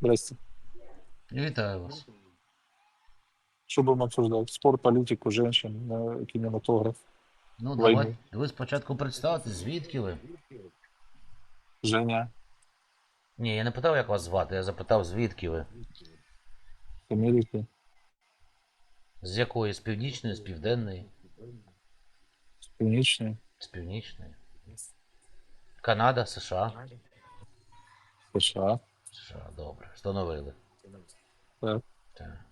Здрасте. Вітаю вас. Что будем обсуждать? Спорт, политику, женщин, кинематограф, Ну, Війну. давайте. Ви спочатку представте, звідки ви? Женя, Ні, я не питав, як вас звати, я запитав, звідки ви. Америки, З якої? З північної, з південної, Північний, з північної. Канада, США. США. США, добре. Встановили. Так. Так.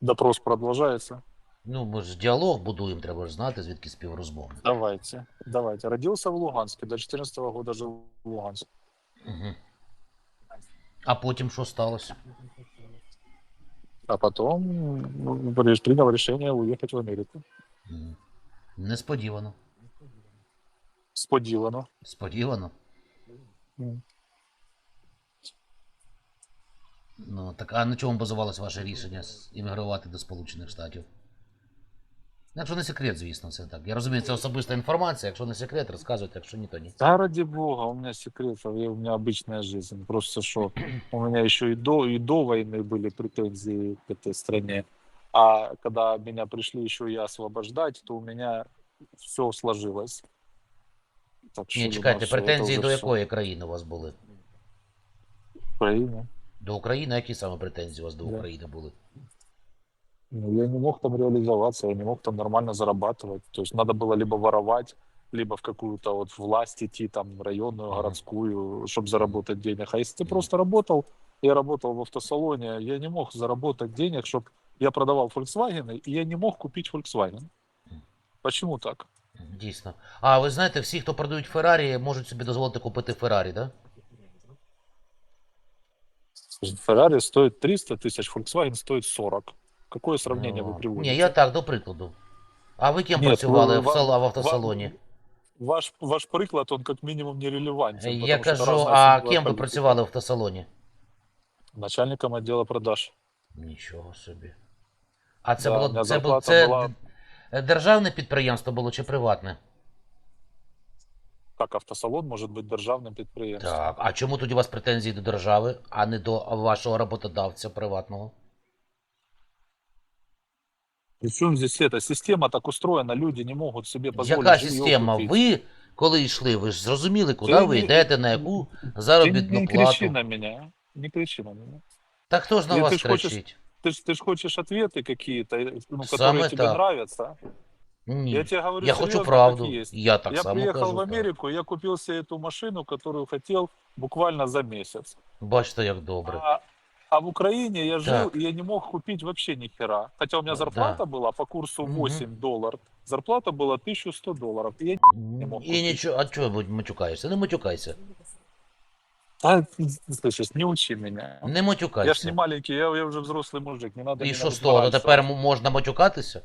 Допрос продолжается. Ну, ми ж діалог будуємо, треба ж знати, звідки співрозмовник. Давайте, давайте. Родился в Луганске, до 14 года жил в Луганске. Угу. А потім що сталося? А потом ну, при- принял решение уехать в Америку. Мгм. Несподівано. Сподівано. Сподівано. М. Ну, так а на чому базувалось ваше рішення з- іммігрувати до Сполучених Штатів? Якщо не секрет, звісно, це так. Я розумію, це особиста інформація. Якщо не секрет, розказуйте, якщо ні, то ні. Да ради бога, у меня секретов, я, у меня обычная жизнь. Просто что у меня еще и до, и до войны были претензии к этой стране. А когда меня пришли еще и освобождать, то у меня все сложилось. Так что, Ні, ну, чекайте, всё, это претензії уже до всё. якої країни у вас були? Украина. До України? Які саме претензії у вас до Да. України були? Ну, я не мог там реализоваться, я не мог там нормально зарабатывать. То есть надо было либо воровать, либо в какую-то вот власть идти, там, районную, Мгм. городскую, чтобы заработать денег. А если ты Мгм. просто работал, я работал в автосалоне, я не мог заработать денег, чтобы я продавал Volkswagen, и я не мог купить Volkswagen. Мгм. Почему так? Дійсно. А ви знаєте, всі, хто продають Феррарі, можуть собі дозволити купити Феррарі, так? Феррари стоит 300 тысяч, Volkswagen стоит 40. Какое сравнение вы приводите? Ні, я так, до прикладу. А ви ким Ні, працювали ви- в, вам- сал- в автосалоні? вам- Ваш, ваш приклад, он как минимум нерелевантен. Я потому что это кажу, разная а сила ким ви политики. працювали в автосалоні? Начальником отдела продаж. Нічого собі. А це Да, у було мене це, було, зарплата це була- д- державне підприємство було чи приватне? Как автосалон может быть державным підприємством? Так. А чому тоді у вас претензії до держави, а не до вашого роботодавця приватного? Причем здесь эта система так устроена, люди не могут себе позволить Яка жилье система? купить. Ви коли йшли, ви ж зрозуміли, куди Ти ви не- йдете, на яку Ты заробітну не плату. кричи на меня, не кричи на меня. Та хто ж на Ні, вас ти ж хочеш- кричить? Ты ж, ты ж хочешь ответы какие-то, ну, которые Самое тебе так. нравятся. Ні. Я тебе говорю Я серьезно, хочу правду. как есть. Я так я само приехал кажу. в так. Америку, я купил себе эту машину, которую хотел буквально за месяц. Бачите, як добре. А, а в Украине я жил, Так. и я не мог купить вообще ни хера. Хотя у меня Да. зарплата была по курсу Мгм. 8 долларов. Зарплата была 1100 долларов. И я мог І купити. нічого, а чого матюкаєшся? Не матюкайся. А, слышишь, не учи меня. Не Я ж матюкайся. не маленький, я, я уже взрослый мужик, не надо І меня що з учить того? То мораль, тепер що- м- можна матюкатися?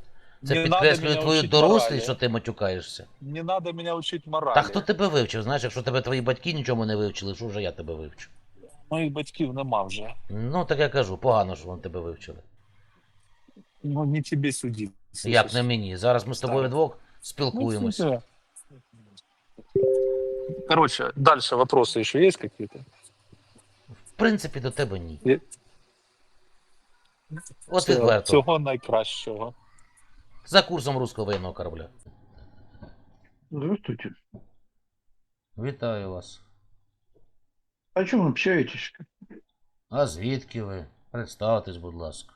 Це Не підкреслює твою дорослість, моралі. що ти матюкаєшся. Не надо меня учить морали. Та хто тебе вивчив? Знаєш, якщо тебе твої батьки нічому не вивчили, що вже я тебе вивчу? Моїх батьків нема вже. Ну, так я кажу, погано, що вони тебе вивчили. Ну, не тебе судить. Як не мені. Зараз ми з тобою вдвох Ну, спілкуємося. слушай. Короче, дальше вопросы еще есть какие-то? В принципі, до тебе ні. От відверто. Всього найкращого. За курсом руського воєнного корабля. Здравствуйте. Вітаю вас. О чем общаетесь? А звідки ви? Представтесь, будь ласка.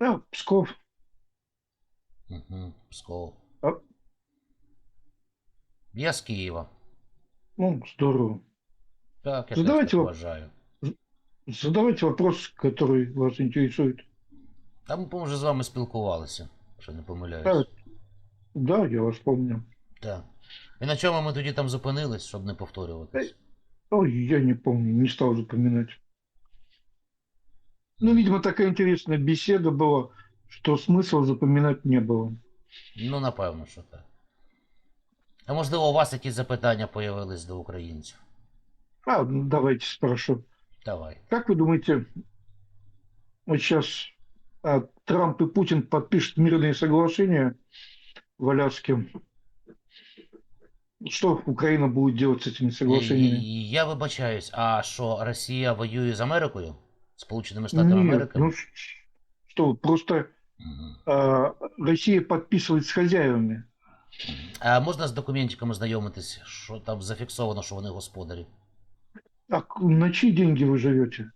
Да, Псков. Угу, Псков. А? Я з Києва. Ну, здорово. Так, я Задавайте теж так воп- вважаю. Задавайте вопрос, который вас интересует. Та ми, по-моєму, вже з вами спілкувалися, що не помиляюсь. Так. Да, я вас помню. Так. І на чому ми тоді там зупинились, щоб не повторюватись? Ой, я не помню, не стал запоминать. Ну, видимо, такая интересная беседа была, что смысла запоминать не было. Ну, напевно, що так. А можливо, у вас якісь запитання появились до українців? А, ну, давайте спрошу. Давай. Как вы думаете, вот сейчас а, Трамп и Путин подпишут мирные соглашения в Аляске? Что Украина будет делать с этими соглашениями? І я вибачаюсь, а що Росія воює з Америкою? Сполученими Штатами Нет, Америки? ну ш- что, просто Мгм. а, Россия подписывает с хозяевами. А можна з документиками знайомитись, що там зафіксовано, що вони господарі? А к- на чьи деньги вы живете?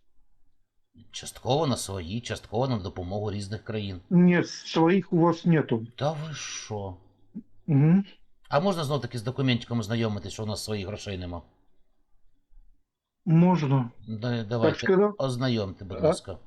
Частково на свої, частково на допомогу різних країн. Нет, своих у вас нету. Та ви що? Угу. А можна знов таки з документиком знайомитись, що у нас своїх грошей нема? Можно. Да, Так давайте, сказал, ознайомте, будь ласка.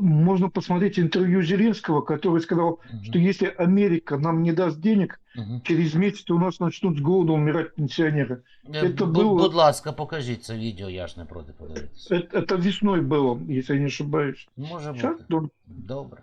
Можно посмотреть интервью Зеленского, который сказал, Мгм. что если Америка нам не даст денег, Мгм. через месяц у нас начнут с голода умирать пенсионеры. Е, Це бу- було- Будь ласка, покажіть це відео, я ж не проти подивитися. Это, это весной было, если я не ошибаюсь. Може бути. Добре.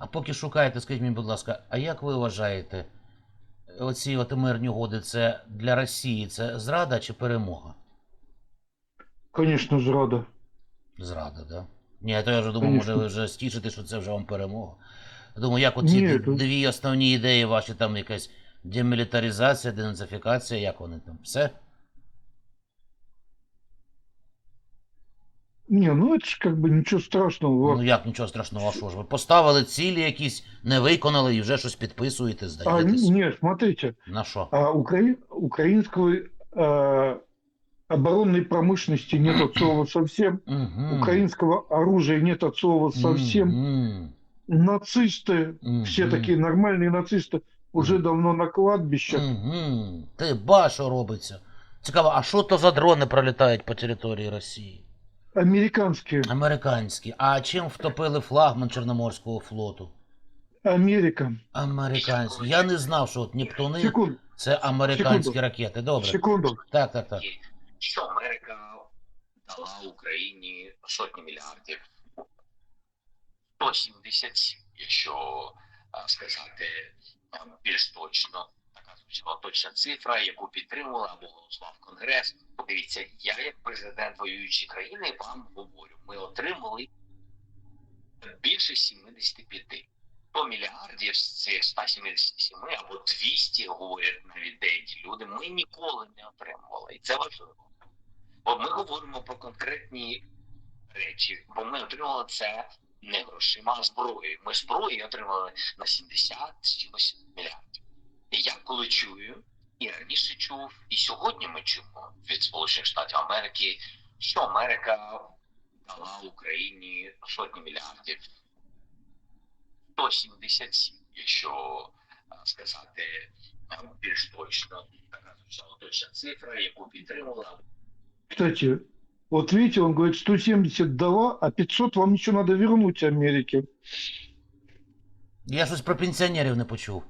А поки шукаєте, скажіть мені, будь ласка, а як ви вважаєте, оці от мирні угоди це для Росії це зрада чи перемога? конечно, зрада. Зрада, да? Ні, то я вже думав, може ви вже стішите, що це вже вам перемога. Я Думаю, як оці Ні, то- дві основні ідеї ваші, там якась демілітаризація, денацифікація, як вони там? Все? Не, ну это ж как бы ничего страшного. Ну Вот. як нічого страшного, а що ж? Ви поставили цілі якісь, не виконали і вже щось підписуєте, А, здаєтесь. нет, смотрите, На що? а укра... украинской а, оборонной промышленности нет от слова совсем, Мгм. украинского оружия нет от слова совсем. Мгм. Нацисты, все Мгм. такие нормальные нацисты, уже давно на кладбищах. Мгм. Ти ба, що робиться. Цікаво, а що то за дрони пролітають по території Росії? Американские, Американські. А чим втопили флагман Чорноморського флоту? Америка. Американські. Я не знав, що от Нептуни Секунду, це американські Секунду. ракети. Добре. секунду. Так, так, так. що Америка дала Україні сотні мільярдів. 177, якщо сказати більш точно. Така звучала точна цифра, яку підтримувала або голосував Конгрес. Подивіться, я як президент воюючої країни вам говорю, ми отримали більше 75. 100 мільярдів з цих 177 або 200, говорять навіть деякі люди, ми ніколи не отримували. І це важливо. Бо ми говоримо про конкретні речі, бо ми отримали це не грошима, а зброєю. Ми зброї отримали на 70 з чимось мільярдів. Я коли чую, і раніше чув, і сьогодні ми чуємо від Сполучених Штатів Америки, що Америка дала Україні сотні мільярдів. 177, якщо сказати більш точно, така точна цифра, яку підтримувала Кстати, вот видите, он говорит, 170 дала, а 500 вам еще надо вернуть Америке. Я щось про пенсіонерів не почув.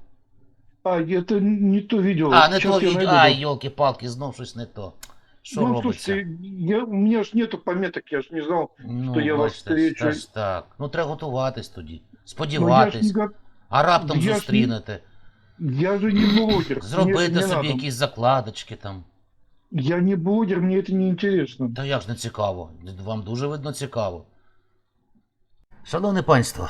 А, это не то видео. А, не Сейчас то я від. найду. Ай, йолки-палки, знов щось не то. Що ну, робиться? слушайте, я, у меня ж нету пометок, я ж не знал. Ну, що я вас бачите, встречу. та ж так. Ну, треба готуватись тоді. Но я, ж Сподіватись. не, го- А раптом я ж не- зустрінете. я же не блогер. Мне Зробити это не собі надо. якісь закладочки там. Я не блогер, мне это не интересно. Та як ж не цікаво? Вам дуже видно цікаво. Шановне панство,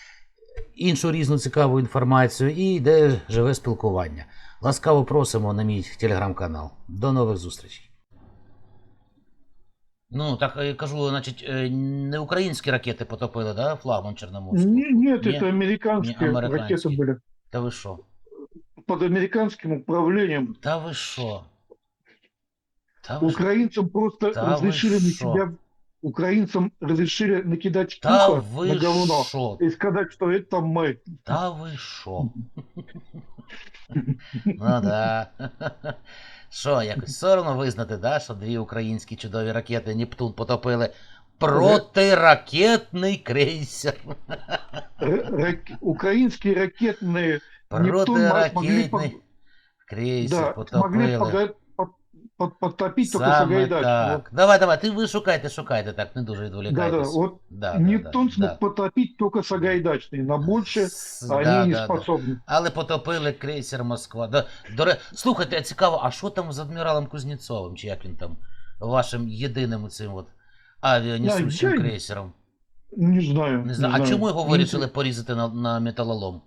Іншу різну цікаву інформацію і йде живе спілкування. Ласкаво просимо на мій телеграм-канал. До нових зустрічей. Ну, так е, кажу, значить, е, не українські ракети потопили, да, флагман Чорноморського? Не- нет, Не- это американские, не американские. ракеты были. Та ви що? Под американским управлением. Та ви що? Та ви ж- Украинцам просто Да вы разрешили на шо? себя, украинцам разрешили накидать Та пуха ви на говно що? и сказать, что это мы. Та ви що? Ну да. Що, якось соромно визнати, да, що дві українські чудові ракети Нептун потопили протиракетний крейсер. Р- рак- Украинские ракетные Нептун мо- могли Протиракетний пог- крейсер да, могли потопили. пога- под- под- подтопить только Саме Сагайдач. так. Давай, давай, ти ви шукайте, шукайте, так, не дуже Вот. Да, да, відволікайтесь. вот Да, Нептун да, смог да. потопить только Сагайдачный, на больше С- они да, не да, да. способны. Але потопили крейсер Москва. Да, до ре- Слухайте, а цікаво, а що там з адміралом Кузнєцовим, чи як він там, вашим єдиним цим от авіанесущим крейсером? Не знаю. Не знаю. А чому його вирішили порізати на, на металолом?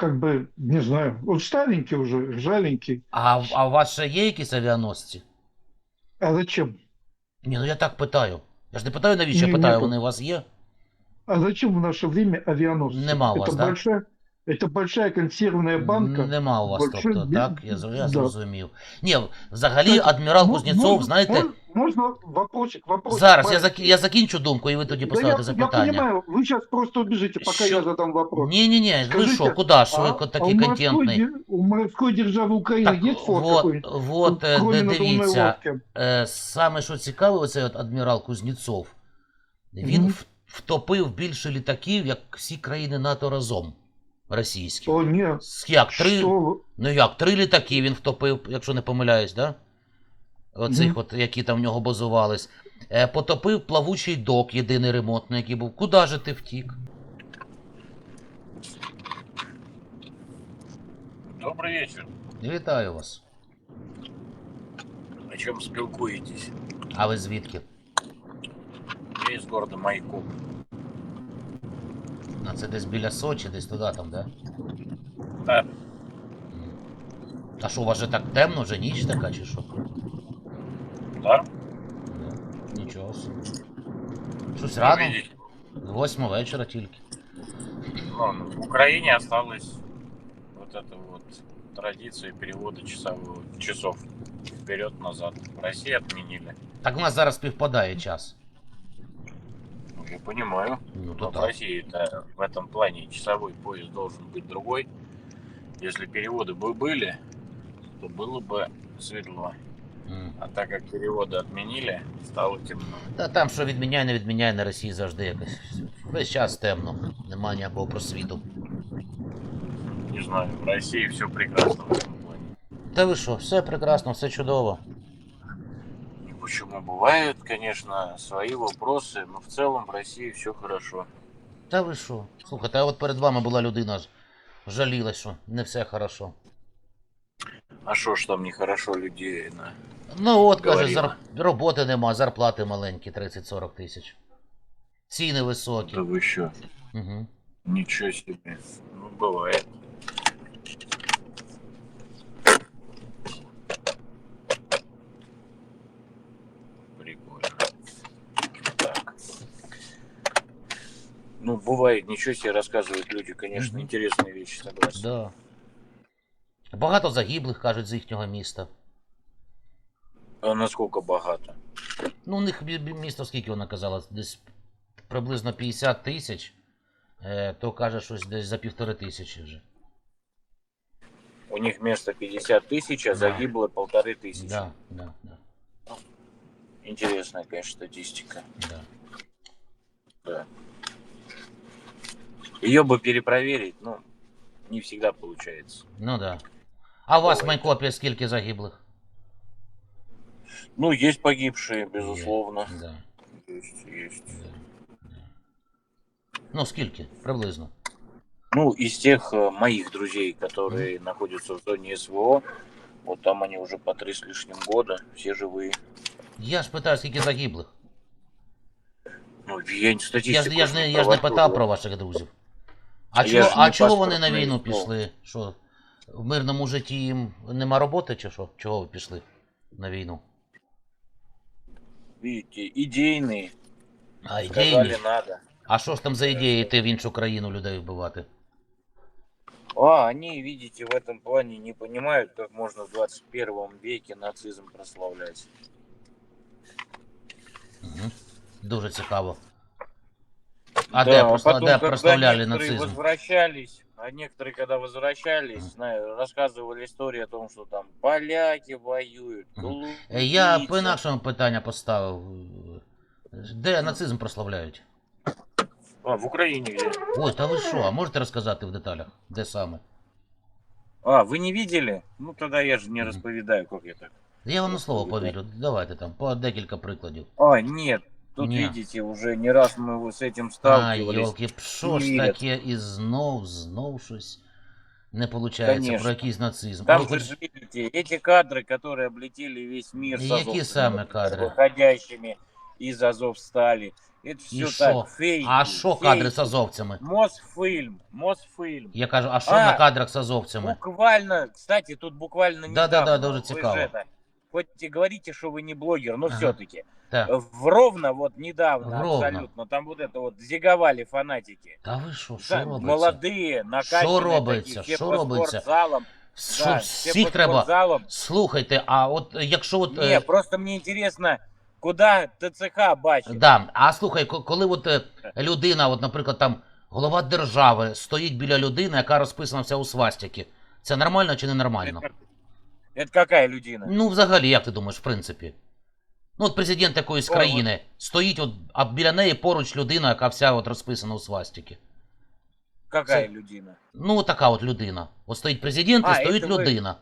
Ну, как бы, не знаю. Он старенький уже, жаленький. А, в- а у вас ще є якісь авіаносці? А зачем? Ні, ну я так питаю. Я ж не питаю, навіщо я Ні, питаю, нету. вони у вас є? А зачем в наше время авианосцы? Нема у вас, это да? большая, это большая консервная банка. Нема у вас, Большой тобто, бі- так? Я, з- я да. зрозумів. Ні, взагалі Кстати, адмірал Мо- Кузнєцов, можно- знаєте, мон- Можно вопросик, вопросик. зараз я, маленький? заки- я закінчу думку, і ви тоді Да поставите я, я запитання. понимаю, вы сейчас просто убежите, пока Що? я задам вопрос. Ні, ні, ні, ви Скажите, що, куди ж ви а, ко- а такий у, морской, контентний? дер- у морской державы Украины Так, есть форт вот, какой-нибудь? вот, е, Кроме де надувної дивіться, лодки. е, саме що цікаве, оцей от адмірал Кузнєцов, він Мгм. в- втопив більше літаків, як всі країни НАТО разом, російські. О. С- Як, три, ну як, три літаки він втопив, якщо не помиляюсь, да? Оцих от, які там в нього базувались. Е, потопив плавучий док, єдиний ремонтний, який був. Куди же ти втік? Добрый вечер. Вітаю вас. О чем спілкуєтесь? А ви звідки? Я из города Майкоп. А це десь біля Сочі, десь туди там, да? Так. М. А що, у вас же так темно, вже ніч така, чи що? Да? Да. Нічого собі. Щось Вы рано, видите, восьма вечора тільки. ну, в Украине осталась вот эта вот традиция перевода часового, часов вперед-назад. В России отменили. Так у нас зараз співпадає час. Ну, я понимаю. Ну Но то в так. России -то в этом плане часовой пояс должен быть другой. Если переводы бы были, то было бы светло. М. А так как переводы отменили, стало темно. Та там, що відміняє, не відміняє на Росії завжди якось. Весь час темно. Немає ніякого просвіту. Не знаю, в России все прекрасно в этом плане. Та ви що, все прекрасно, все чудово. И Почему бывают, конечно, свои вопросы, но в целом в России все хорошо. Та ви що? Слухайте, а от перед вами була людина, ж- жаліла, що не все хорошо. А что ж там нехорошо людей на... Ну от, каже, Говорила. зар... роботи нема, зарплати маленькі, 30-40 тисяч. Ціни високі. Да вы еще, Угу. ничего себе. Ну, бывает. Ну, бывает, ничего себе рассказывают люди, конечно, Мгм. интересные вещи, согласен. Да. Багато загиблих, кажуть, з їхнього міста. А насколько богато? Ну, у них бі- бі- місто, скільки вона казала, десь приблизно 50 тисяч, е, то каже, щось десь за півтори тисячі вже. У них место 50 тысяч, а Да. загибло полторы тысячи. Да, да, да, Интересная, конечно, статистика. да. Да. Ее бы перепроверить, но не всегда получается. Ну да. А у вас в Ой. Майкопі скільки загиблих? Ну, есть погибшие, безусловно. Да, Есть, есть. да, да. Ну, скільки? Приблизно. Ну, из тех э, моих друзей, которые находятся в зоне СВО, вот там они уже по три с лишним года, все живые. Я ж питаю, скільки загиблих. Ну, я не статистику Я ж, я ж, не, не я ж не провожу. питав про ваших друзів. А, А чого, а чого вони на війну ну. пішли? Що? В мирному житті їм нема роботи чи що? Чого ви пішли на війну? Видите, идейные, А ідейні? надо. А що ж там за ідеї йти в іншу країну людей вбивати? А, они, видите, в этом плане не понимают, как можно в 21 веке нацизм прославлять. Угу. Дуже цікаво. А Да, де, прослав... потом, де когда прославляли некоторые нацизм? возвращались, а некоторые, когда возвращались, Мгм. знаю, рассказывали истории о том, что там поляки воюют, Мгм. Е, Я голубицы. по-інакшому питання поставив. Де нацизм прославляють? А, в Украине где? Ой, та ви що? А можете розказати в деталях? Де саме? А, вы не видели? Ну тогда я же не Мгм. расповедаю, как я так. Я вам на слово Розповідайте. повірю. Давайте там по декілька прикладів. А, нет, тут Не. видите, уже не раз мы вот с этим А, сталкивались. йолки, що ж Ні. таке, і знов, знов щось не виходить Конечно. про якийсь нацизм. А Там ви вы хоч- же видите, эти кадры, которые облетели весь мир с Какие азовцами, самые кадры? выходящими из Азовстали. Это І все що? так, фейки. А що фейки. кадри з азовцями? Мосфильм, Мосфильм. Я кажу, а що А, на кадрах з азовцями? Буквально, кстати, тут буквально Да-да-да, недавно, дуже вы же цікаво. это, хоть и говорите, что вы не блогер, но Ага. все-таки. Так. В Ровно, вот недавно В Ровно. абсолютно, там вот это вот зиговали фанатики. Та ви що, що Да, робиться? молодые, накачанные робиться? такие, все Що по робиться? спортзалам. Що, да, все всіх по треба. спортзалам. Слухайте, а от якщо от. Не, е, просто мне интересно, куда ТЦК бачит. Да. А слухай, ко- коли от е, людина, от, наприклад, там голова держави стоїть біля людини, яка розписана вся у свастики, це нормально чи не нормально? Это, это какая людина? Ну, взагалі, як ти думаєш, в принципі? Ну, от президент якоїсь О, країни стоїть, от, а біля неї поруч людина, яка вся от розписана у свастики. Какая це- людина? Ну, от така от людина. От стоїть президент А, і стоїть це ви- людина.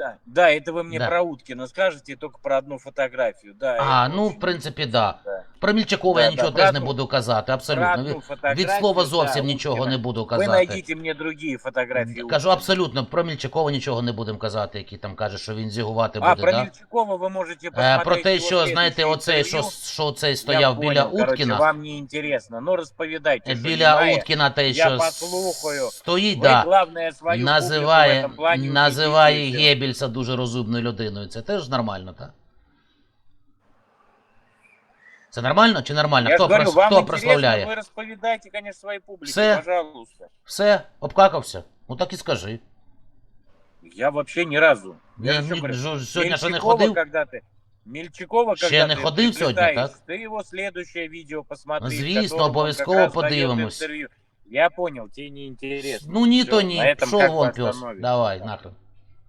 Да, да, это вы мне Да. про Уткина скажете, только про одну фотографию. Да, А, это ну, очень в принципі, да. да. Про Мільчакова Да, я да, нічого про теж не одну- буду казати, Про абсолютно. одну Від, фотографию, від слова да, зовсім нічого Уткина. не буду Вы казати. найдите мне другие фотографии. Кажу Уткина. абсолютно, про Мільчакова нічого не будемо казати, який там каже, що він зігувати А, буде, про да? Мельчакова вы можете Е, посмотреть про те, его що, знаєте, следующее оцей, що, интервью. що цей Я стояв біля понял, короче, Уткіна. вам не интересно. Ну, расповедайте, что Біля немає. Уткіна те, Я що послухаю. стоїть, Вы, да, главное, свою називає, публику в этом плане називає убедите. Геббельса дуже розумною людиною. Це теж нормально, так? Це нормально чи нормально? Я хто же говорю, прос- вам хто интересно, прославляє? вы расповедайте, конечно, своей публике, Все. пожалуйста. Все, обкакався? Ну так і скажи. Я вообще ни разу. Я Ні, же ні, говорю, жо- сьогодні ще не Мельчакова, ходив? когда ты Мельчакова, Ще когда не ты ходив сьогодні, приплетаешь, так? Ты его следующее видео посмотри. в Звісно, котором он обов'язково как раз дает подивимось. интервью. Я понял, тебе не интересно. Ну ні, Всё, то на ні. этом Пішов как бы вон пес. остановимся. Давай, нахрен.